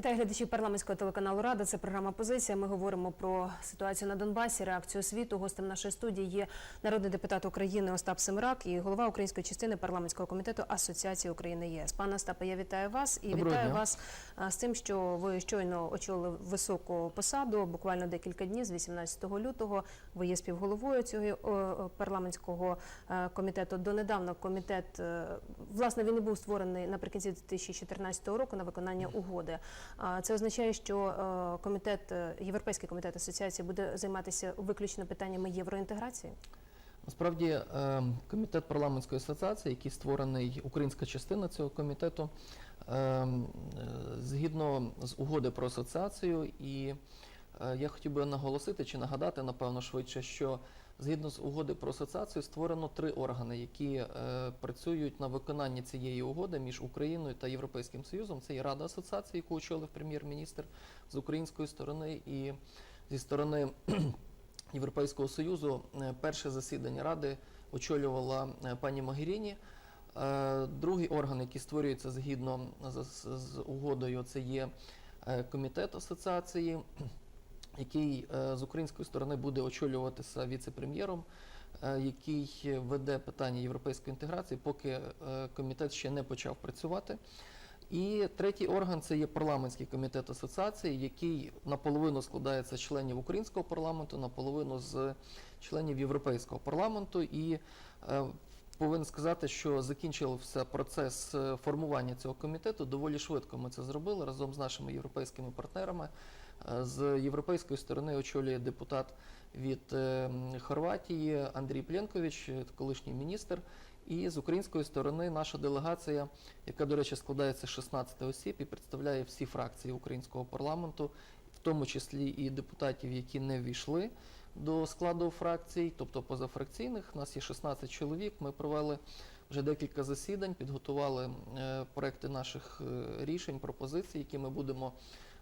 Вітаю глядачів парламентського телеканалу Рада. Це програма Позиція. Ми говоримо про ситуацію на Донбасі, реакцію світу. Гостем нашої студії є народний депутат України Остап Семирак і голова української частини парламентського комітету Асоціації України ЄС. Пане Остапе, я вітаю вас і Доброго вітаю дня. вас з тим, що ви щойно очолили високу посаду. Буквально декілька днів з 18 лютого. Ви є співголовою цього е, парламентського е, комітету. Донедавна комітет е, власне він і був створений наприкінці 2014 року на виконання угоди. Це означає, що е, комітет е, Європейський комітет асоціації буде займатися виключно питаннями євроінтеграції. Насправді е, комітет парламентської асоціації, який створений українська частина цього комітету, згідно з угоди про асоціацію, і я хотів би наголосити чи нагадати, напевно, швидше, що згідно з угоди про асоціацію створено три органи, які е, працюють на виконанні цієї угоди між Україною та Європейським Союзом. Це є Рада асоціації, яку очолив прем'єр-міністр з української сторони і зі сторони Європейського Союзу е, перше засідання Ради очолювала е, пані Могеріні. Е, Другий орган, який створюється згідно з, з- з угодою, це є е, комітет асоціації, який е, з української сторони буде очолюватися віце-прем'єром, е, який веде питання європейської інтеграції, поки е, комітет ще не почав працювати. І третій орган це є парламентський комітет асоціації, який наполовину складається з членів українського парламенту, наполовину з членів європейського парламенту. І е, повинен сказати, що закінчився процес формування цього комітету. Доволі швидко ми це зробили разом з нашими європейськими партнерами. З європейської сторони очолює депутат від е, Хорватії Андрій Пленкович, е, колишній міністр. І з української сторони наша делегація, яка, до речі, складається з 16 осіб і представляє всі фракції українського парламенту, в тому числі і депутатів, які не ввійшли до складу фракцій, тобто позафракційних. У нас є 16 чоловік. Ми провели вже декілька засідань, підготували е, проекти наших рішень, пропозицій, які ми будемо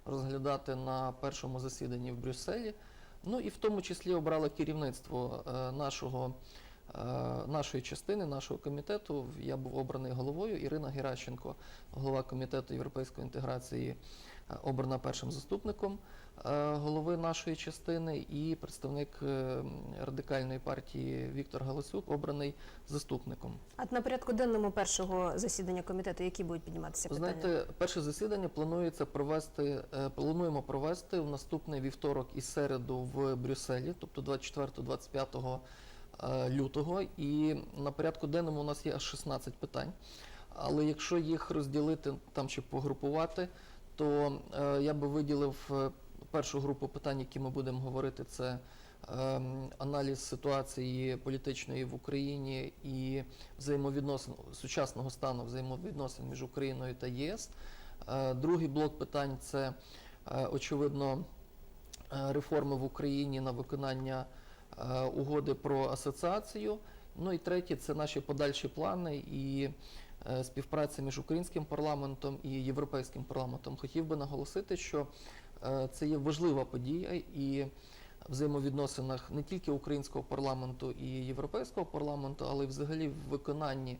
розглядати на першому засіданні в Брюсселі. Ну і в тому числі обрали керівництво е, нашого е, нашої частини, нашого комітету. Я був обраний головою. Ірина Геращенко, голова комітету європейської інтеграції, е, обрана першим заступником голови нашої частини, і представник е, радикальної партії Віктор Галасюк обраний заступником. А на порядку денному першого засідання комітету, які будуть підніматися питання? знаєте, перше засідання планується провести. е, Плануємо провести в наступний вівторок і середу в Брюсселі, тобто 24-25 е, лютого. І на порядку денному у нас є аж 16 питань. Але якщо їх розділити там чи погрупувати, то е, я би виділив е, першу групу питань, які ми будемо говорити, це ем, аналіз ситуації політичної в Україні і взаємовідносин сучасного стану взаємовідносин між Україною та ЄС. Е, Другий блок питань це е, очевидно е, реформи в Україні на виконання угоди про асоціацію. Ну і третє це наші подальші плани і співпраця між українським парламентом і європейським парламентом. Хотів би наголосити, що це є важлива подія і в взаємовідносинах не тільки українського парламенту і європейського парламенту, але й взагалі в виконанні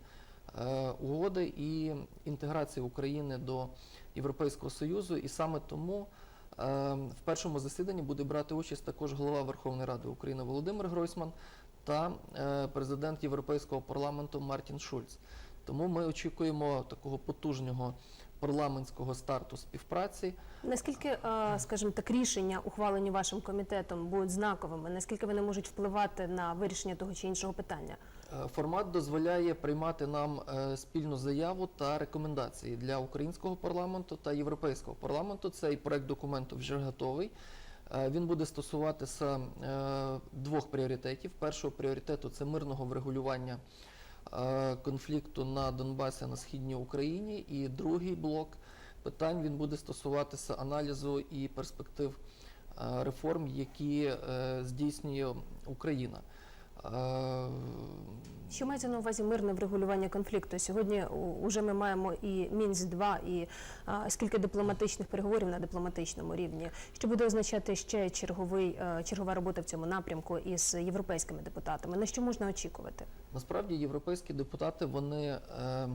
е, угоди і інтеграції України до Європейського Союзу. І саме тому е, в першому засіданні буде брати участь також голова Верховної Ради України Володимир Гройсман та е, президент Європейського парламенту Мартін Шульц. Тому ми очікуємо такого потужного парламентського старту співпраці. Наскільки, е, скажімо так, рішення, ухвалені вашим комітетом, будуть знаковими? Наскільки вони можуть впливати на вирішення того чи іншого питання? Е, Формат дозволяє приймати нам е, спільну заяву та рекомендації для українського парламенту та європейського парламенту. Цей проект документу вже готовий. Він буде стосуватися двох пріоритетів. Першого пріоритету це мирного врегулювання конфлікту на Донбасі на східній Україні. І другий блок питань він буде стосуватися аналізу і перспектив е, реформ, які е, здійснює Україна. Е, Що мається на увазі мирне врегулювання конфлікту? Сьогодні вже ми маємо і мінськ 2 і а, скільки дипломатичних переговорів на дипломатичному рівні. Що буде означати ще черговий е, чергова робота в цьому напрямку із європейськими депутатами? На що можна очікувати? Насправді європейські депутати вони е,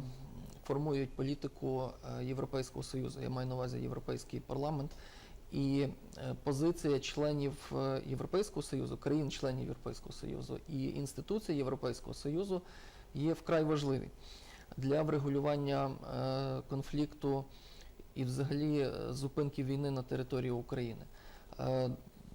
формують політику е, Європейського Союзу. Я маю на увазі Європейський парламент. І е, позиція членів е, Європейського Союзу, країн-членів Європейського Союзу і інституцій Європейського Союзу є вкрай важливі для врегулювання е, конфлікту і взагалі зупинки війни на території України.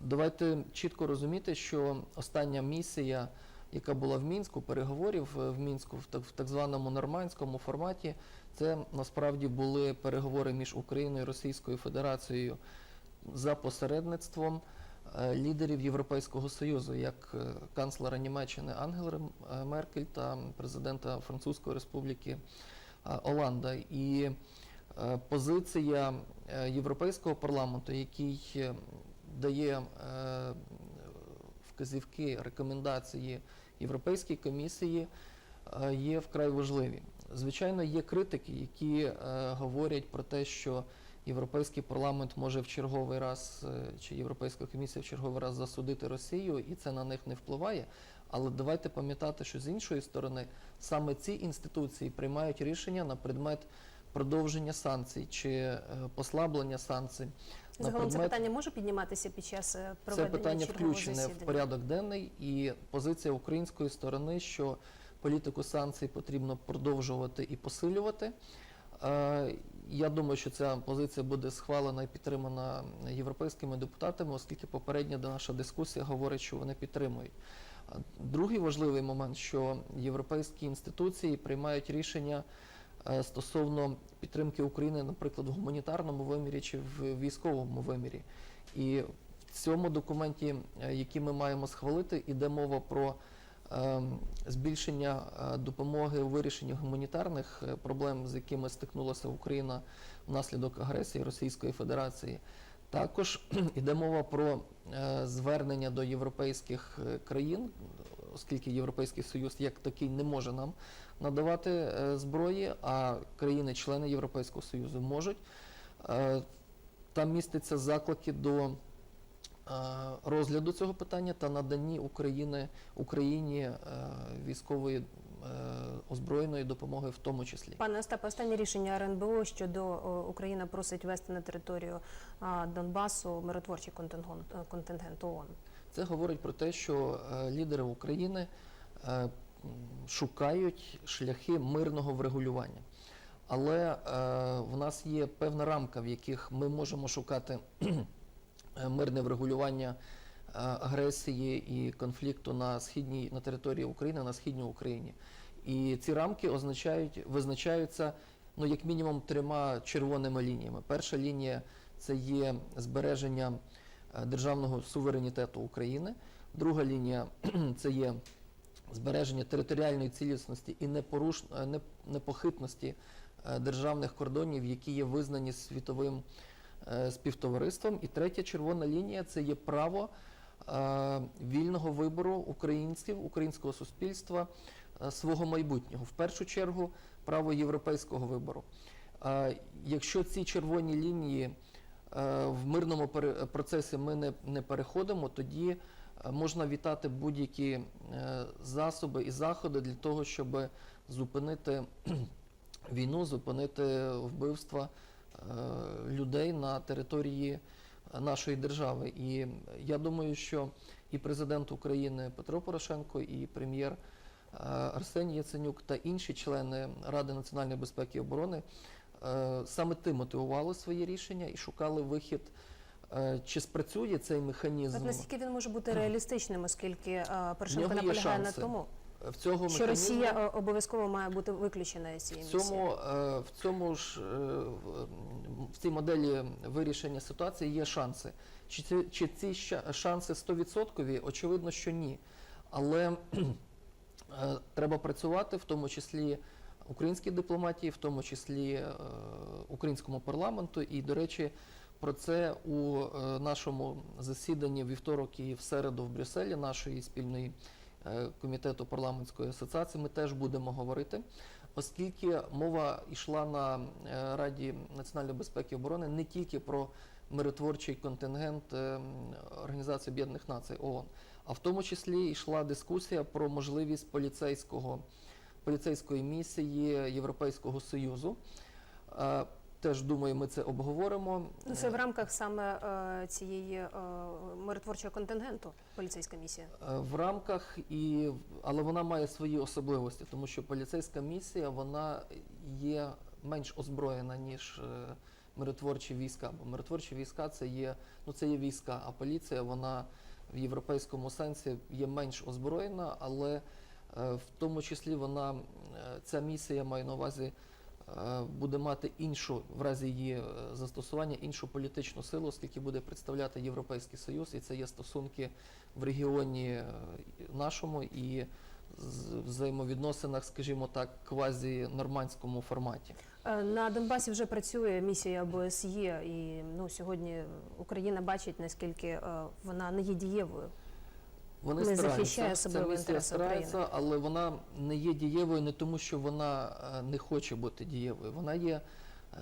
Давайте чітко розуміти, що остання місія, яка була в Мінську, переговорів в Мінську в так званому нормандському форматі, це насправді були переговори між Україною і Російською Федерацією за посередництвом е, лідерів Європейського Союзу, як е, канцлера Німеччини Ангела е, Меркель та президента Французької Республіки Оланда. І позиція Європейського парламенту, який дає вказівки, рекомендації Європейській комісії, є вкрай важливі. Звичайно, є критики, які говорять про те, що Європейський парламент може в черговий раз е, чи Європейська комісія в черговий раз засудити Росію, і це на них не впливає. Але давайте пам'ятати, що з іншої сторони саме ці інституції приймають рішення на предмет продовження санкцій чи е, послаблення санкцій. Загалом це питання може підніматися під час е, це питання включене в порядок денний, і позиція української сторони, що політику санкцій потрібно продовжувати і посилювати. Я думаю, що ця позиція буде схвалена і підтримана європейськими депутатами, оскільки попередня наша дискусія говорить, що вони підтримують. Другий важливий момент, що європейські інституції приймають рішення е, стосовно підтримки України, наприклад, в гуманітарному вимірі чи в військовому вимірі. І в цьому документі, е, який ми маємо схвалити, йде мова про збільшення е, допомоги у вирішенні гуманітарних е, проблем, з якими стикнулася Україна внаслідок агресії Російської Федерації. Також йде мова про е, звернення до європейських країн, оскільки Європейський Союз як такий не може нам надавати зброї, а країни-члени Європейського Союзу можуть. Там містяться заклики до розгляду цього питання та наданні України, Україні е, військової е, озброєної допомоги в тому числі. Пане Остапе, останнє рішення РНБО щодо о, Україна просить ввести на територію Донбасу миротворчий контингент, е, контингент ООН. Це говорить про те, що е, лідери України е, шукають шляхи мирного врегулювання. Але е, в нас є певна рамка, в яких ми можемо шукати е, мирне врегулювання е, агресії і конфлікту на східній на території України, на східній Україні. І ці рамки означають, визначаються ну, як мінімум трьома червоними лініями. Перша лінія це є збереження е, державного суверенітету України. Друга лінія це є збереження територіальної цілісності і непоруш... е, непохитності е, державних кордонів, які є визнані світовим е, співтовариством. І третя червона лінія це є право е, вільного вибору українців, українського суспільства е, свого майбутнього. В першу чергу право європейського вибору. Е, Якщо ці червоні лінії е, в мирному процесі ми не, не переходимо, тоді е, можна вітати будь-які е, засоби і заходи для того, щоб зупинити війну, зупинити вбивства е, людей на території е, нашої держави. І я думаю, що і президент України Петро Порошенко, і прем'єр е, Арсеній Яценюк та інші члени Ради національної безпеки і оборони е, саме тим мотивували своє рішення і шукали вихід. Е, Чи спрацює цей механізм? От наскільки він може бути реалістичним, оскільки е, Порошенко наполягає на тому, В цього що механізму- Росія е, обов'язково має бути виключена з цієї В цьому, е, в цьому ж е, в- цій моделі вирішення ситуації є шанси. Чи ці, чи ці шанси 100%? Очевидно, що ні. Але треба працювати, в тому числі українській дипломатії, в тому числі українському парламенту. І, до речі, про це у нашому засіданні вівторок і в середу в Брюсселі нашої спільної комітету парламентської асоціації ми теж будемо говорити оскільки мова йшла на е, Раді національної безпеки і оборони не тільки про миротворчий контингент е, Організації Об'єднаних Націй ООН, а в тому числі йшла дискусія про можливість поліцейського поліцейської місії Європейського Союзу. Теж думаю, ми це обговоримо. Ну, це в рамках саме е, цієї е, миротворчого контингенту поліцейська місія. Е, В рамках і але вона має свої особливості, тому що поліцейська місія вона є менш озброєна ніж е, миротворчі війська. Бо миротворчі війська це є ну це є війська, а поліція вона в європейському сенсі є менш озброєна, але е, в тому числі вона ця місія має на увазі. Е, Буде мати іншу в разі її е, застосування іншу політичну силу, оскільки буде представляти Європейський Союз, і це є стосунки в регіоні е, нашому і взаємовідносинах, скажімо так, квазі-нормандському форматі. Е, На Донбасі вже працює місія ОБСЄ, і ну сьогодні Україна бачить наскільки вона не є дієвою. Вони Не стараються, захищає особливо інтереси старається, але вона не є дієвою не тому, що вона е, не хоче бути дієвою. Вона є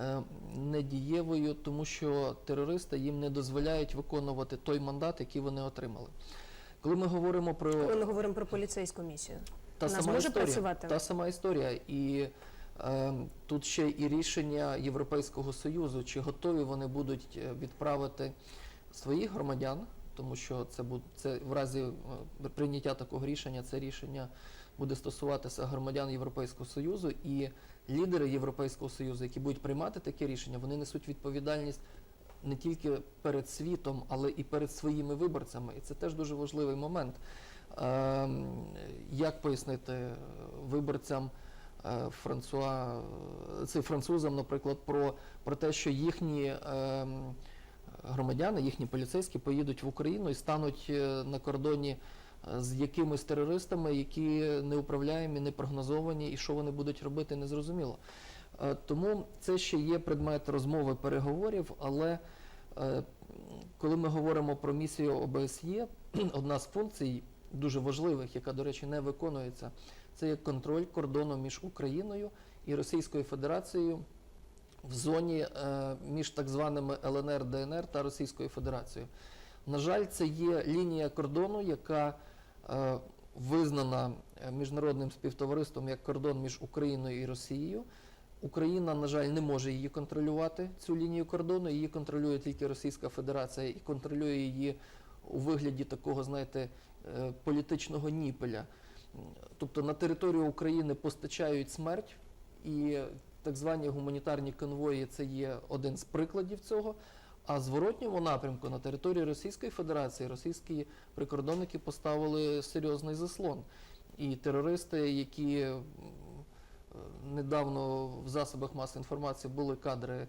е, недієвою, тому що терористи їм не дозволяють виконувати той мандат, який вони отримали. Коли ми говоримо про Коли ми говоримо про поліцейську місію, та Вона сама зможе історія, працювати? Та сама історія. І е, тут ще і рішення Європейського Союзу, чи готові вони будуть е, відправити своїх громадян, тому що це буде це в разі е, прийняття такого рішення, це рішення буде стосуватися громадян Європейського Союзу, і лідери Європейського Союзу, які будуть приймати таке рішення, вони несуть відповідальність. Не тільки перед світом, але і перед своїми виборцями. І це теж дуже важливий момент. Ем, Як пояснити виборцям е, Франсуа, це французам, наприклад, про, про те, що їхні ем, громадяни, їхні поліцейські поїдуть в Україну і стануть е, на кордоні е, з якимись терористами, які неуправляємі, непрогнозовані, і що вони будуть робити, незрозуміло. Е, Тому це ще є предмет розмови переговорів, але коли ми говоримо про місію ОБСЄ, одна з функцій дуже важливих, яка, до речі, не виконується, це є контроль кордону між Україною і Російською Федерацією в зоні е, між так званими ЛНР, ДНР та Російською Федерацією. На жаль, це є лінія кордону, яка е, визнана е, міжнародним співтовариством як кордон між Україною і Росією. Україна, на жаль, не може її контролювати, цю лінію кордону. Її контролює тільки Російська Федерація і контролює її у вигляді такого, знаєте, політичного ніпеля. Тобто на територію України постачають смерть, і так звані гуманітарні конвої це є один з прикладів цього. А зворотньому напрямку на території Російської Федерації російські прикордонники поставили серйозний заслон. І терористи, які е, недавно в засобах масової інформації були кадри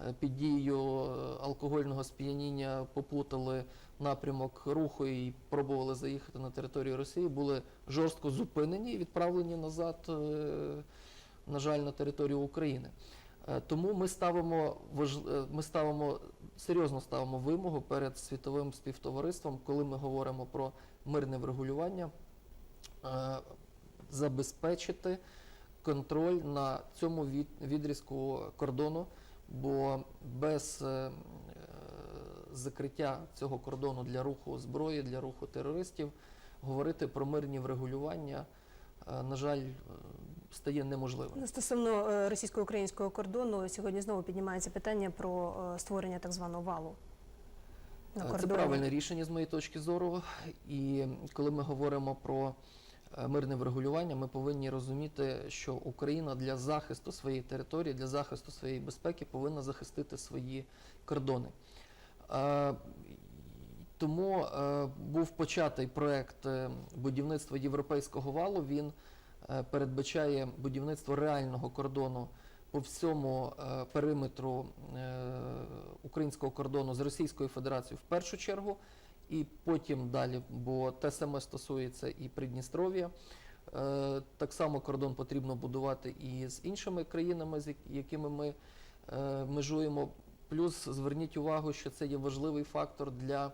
е, під дією е, алкогольного сп'яніння, попутали напрямок руху і пробували заїхати на територію Росії, були жорстко зупинені і відправлені назад, на жаль, на територію України. Е, Тому ми ставимо е, ми ставимо серйозно ставимо вимогу перед світовим співтовариством, коли ми говоримо про мирне врегулювання, е, забезпечити контроль на цьому від- відрізку кордону, бо без закриття цього кордону для руху зброї, для руху терористів, говорити про мирні врегулювання, на жаль, стає неможливим. Ну, Стосовно е, російсько-українського кордону, сьогодні знову піднімається питання про е, створення так званого валу. На Е, Це правильне рішення з моєї точки зору. І коли ми говоримо про мирне врегулювання, ми повинні розуміти, що Україна для захисту своєї території, для захисту своєї безпеки повинна захистити свої кордони. Тому був початий проект будівництва європейського валу. Він передбачає будівництво реального кордону по всьому е, периметру е, українського кордону з Російською Федерацією в першу чергу, і потім далі, бо те саме стосується і Придністров'я. Е, Так само кордон потрібно будувати і з іншими країнами, з якими ми е, межуємо. Плюс зверніть увагу, що це є важливий фактор для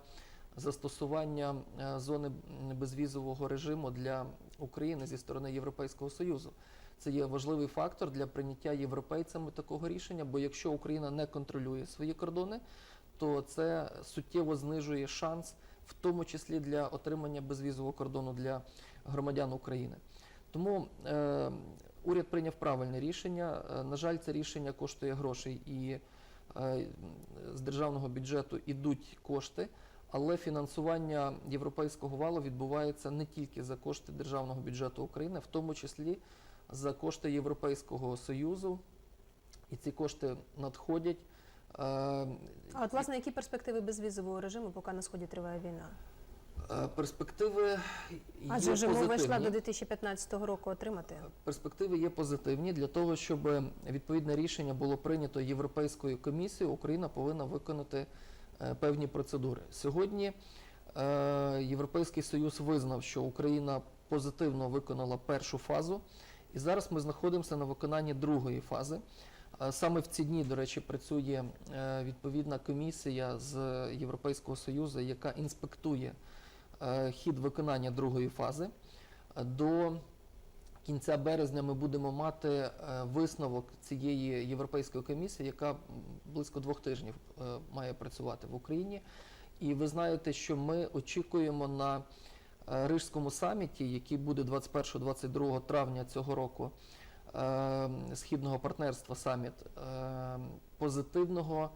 застосування е, зони безвізового режиму для України зі сторони Європейського Союзу. Це є важливий фактор для прийняття європейцями такого рішення, бо якщо Україна не контролює свої кордони, то це суттєво знижує шанс, в тому числі для отримання безвізового кордону для громадян України. Тому е, уряд прийняв правильне рішення. Е, На жаль, це рішення коштує грошей і е, з державного бюджету йдуть кошти, але фінансування європейського валу відбувається не тільки за кошти державного бюджету України, в тому числі за кошти Європейського Союзу. І ці кошти надходять. Е, А от власне які перспективи безвізового режиму, поки на сході триває війна? е, Перспективи Адже вже мова йшла до 2015 року отримати. Перспективи є позитивні для того, щоб відповідне рішення було прийнято Європейською комісією. Україна повинна виконати е, певні процедури. Сьогодні е, Європейський Союз визнав, що Україна позитивно виконала першу фазу, і зараз ми знаходимося на виконанні другої фази. Е, Саме в ці дні, до речі, працює е, відповідна комісія з Європейського Союзу, яка інспектує е, хід виконання другої фази. Е, До кінця березня ми будемо мати е, висновок цієї європейської комісії, яка близько двох тижнів е, має працювати в Україні. І ви знаєте, що ми очікуємо на е, Рижському саміті, який буде 21-22 травня цього року, східного партнерства саміт, позитивного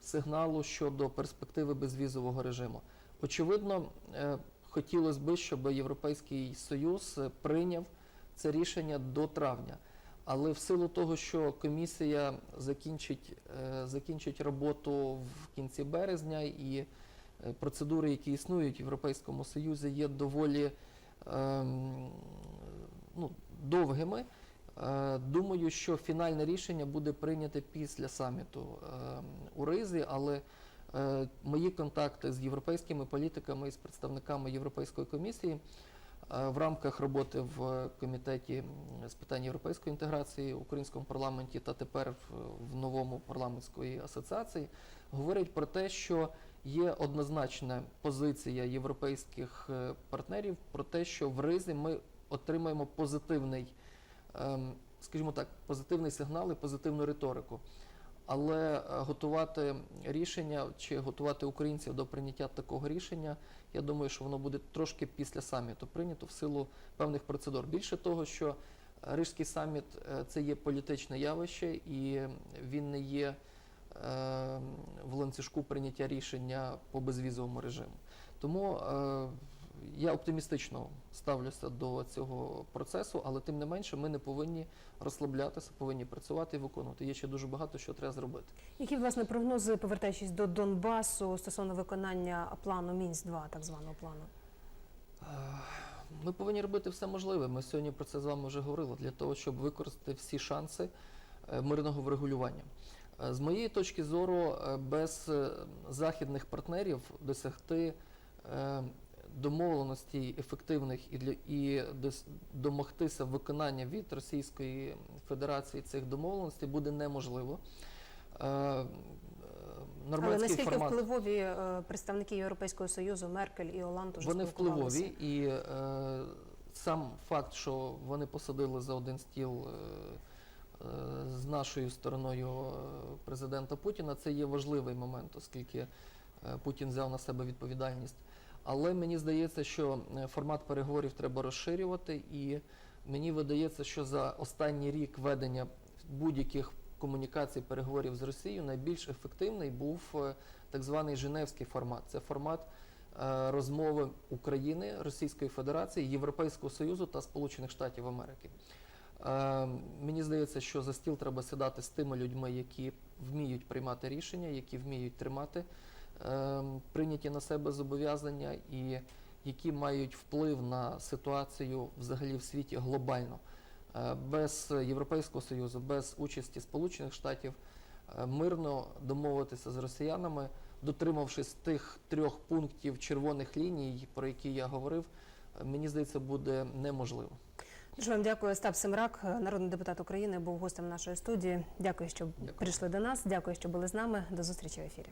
сигналу щодо перспективи безвізового режиму. Очевидно, хотілося б, щоб Європейський Союз прийняв це рішення до травня. Але в силу того, що комісія закінчить, е, закінчить роботу в кінці березня і е, процедури, які існують в Європейському Союзі, є доволі ем, ну, довгими. Е, Думаю, що фінальне рішення буде прийнято після саміту ем, у Ризі, але мої контакти з європейськими політиками і з представниками Європейської комісії в рамках роботи в комітеті з питань європейської інтеграції в українському парламенті та тепер в, в новому парламентської асоціації говорять про те, що є однозначна позиція європейських е, партнерів про те, що в Ризі ми отримаємо позитивний, ем, скажімо так, позитивний сигнал і позитивну риторику. Але е, готувати рішення чи готувати українців до прийняття такого рішення, я думаю, що воно буде трошки після саміту прийнято в силу певних процедур. Більше того, що Рижський саміт е, це є політичне явище, і він не є е, в ланцюжку прийняття рішення по безвізовому режиму. Тому я оптимістично ставлюся до цього процесу, але тим не менше ми не повинні розслаблятися, повинні працювати і виконувати. Є ще дуже багато що треба зробити. Які власне прогнози, повертаючись до Донбасу стосовно виконання плану Мінськ 2 так званого плану? Е, Ми повинні робити все можливе. Ми сьогодні про це з вами вже говорили для того, щоб використати всі шанси е, мирного врегулювання. Е, З моєї точки зору, без західних партнерів досягти домовленостей ефективних і для і домогтися виконання від Російської Федерації цих домовленостей буде неможливо. Е, е, Але наскільки формат впливові е, представники Європейського Союзу Меркель і Оланд уже вони впливові, і е, сам факт, що вони посадили за один стіл е, з нашою стороною президента Путіна, це є важливий момент, оскільки Путін взяв на себе відповідальність. Але мені здається, що е, формат переговорів треба розширювати, і мені видається, що за останній рік ведення будь-яких комунікацій переговорів з Росією найбільш ефективний був е, так званий Женевський формат. Це формат е, розмови України, Російської Федерації, Європейського Союзу та Сполучених Штатів Америки. Мені здається, що за стіл треба сідати з тими людьми, які вміють приймати рішення, які вміють тримати прийняті на себе зобов'язання і які мають вплив на ситуацію взагалі в світі глобально. Е, Без Європейського Союзу, без участі Сполучених Штатів е, мирно домовитися з росіянами, дотримавшись тих трьох пунктів червоних ліній, про які я говорив, е, мені здається, буде неможливо. Дуже вам дякую. Остап Семрак, народний депутат України, був гостем нашої студії. Дякую, що Дякую. прийшли до нас. Дякую, що були з нами. До зустрічі в ефірі.